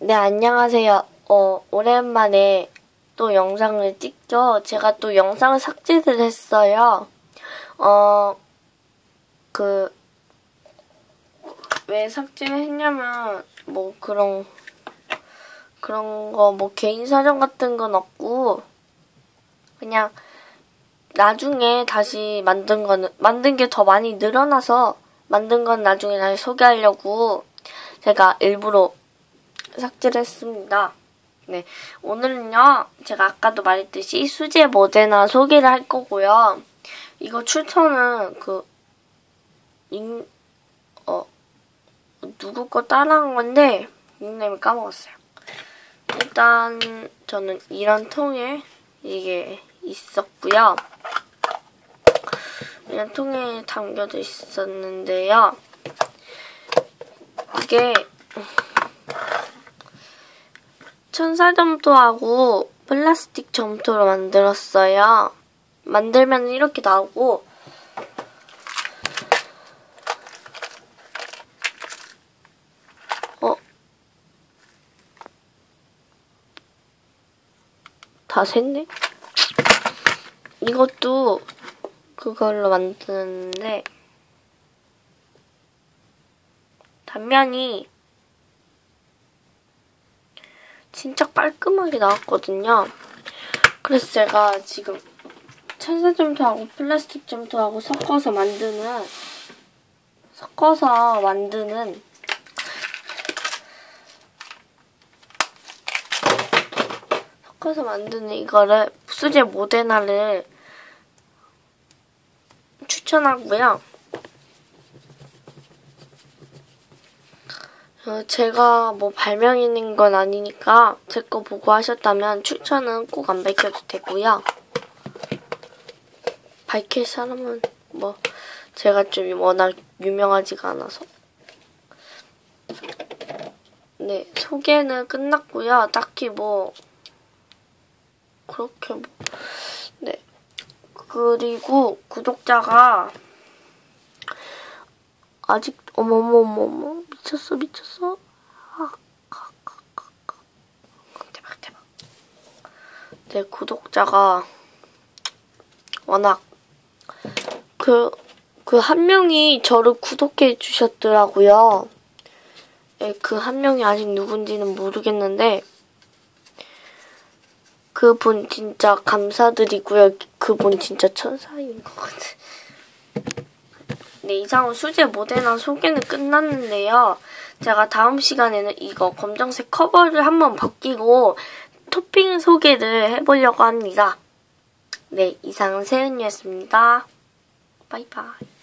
네, 안녕하세요. 어, 오랜만에 또 영상을 찍죠. 제가 또 영상 삭제를 했어요. 어, 그, 왜 삭제를 했냐면, 뭐 그런, 그런 거, 뭐 개인 사정 같은 건 없고, 그냥, 나중에 다시 만든 거는, 만든 게 더 많이 늘어나서, 만든 건 나중에 다시 소개하려고, 제가 일부러 삭제를 했습니다. 네. 오늘은요, 제가 아까도 말했듯이 수제 모데나 소개를 할 거고요. 이거 추천은 그, 인, 어, 누구 거 따라한 건데, 닉네임을 까먹었어요. 일단, 저는 이런 통에 이게 있었고요. 이런 통에 담겨져 있었는데요. 이게, 천사 점토하고 플라스틱 점토로 만들었어요. 만들면 이렇게 나오고 어? 다 샜네? 이것도 그걸로 만드는데 단면이 진짜 깔끔하게 나왔거든요. 그래서 제가 지금 천사 점토하고 플라스틱 점토하고 섞어서 만드는 섞어서 만드는 섞어서 만드는 이거를 수제 모데나를 추천하고요. 제가 뭐 발명인 건 아니니까 제 거 보고 하셨다면 추천은 꼭 안 밝혀도 되고요. 밝힐 사람은 뭐 제가 좀 워낙 유명하지가 않아서 네 소개는 끝났고요. 딱히 뭐 그렇게 뭐 네. 그리고 구독자가 아직 어머머머머 미쳤어 미쳤어 아, 아, 아, 아, 아. 대박 대박 네 구독자가 워낙 그 그 한 명이 저를 구독해 주셨더라고요. 네, 그한 명이 아직 누군지는 모르겠는데 그분 진짜 감사드리고요. 그분 진짜 천사인 것 같아. 네, 이상으로 수제 모데나 소개는 끝났는데요. 제가 다음 시간에는 이거 검정색 커버를 한번 벗기고 토핑 소개를 해보려고 합니다. 네, 이상은 세은이었습니다. 바이바이.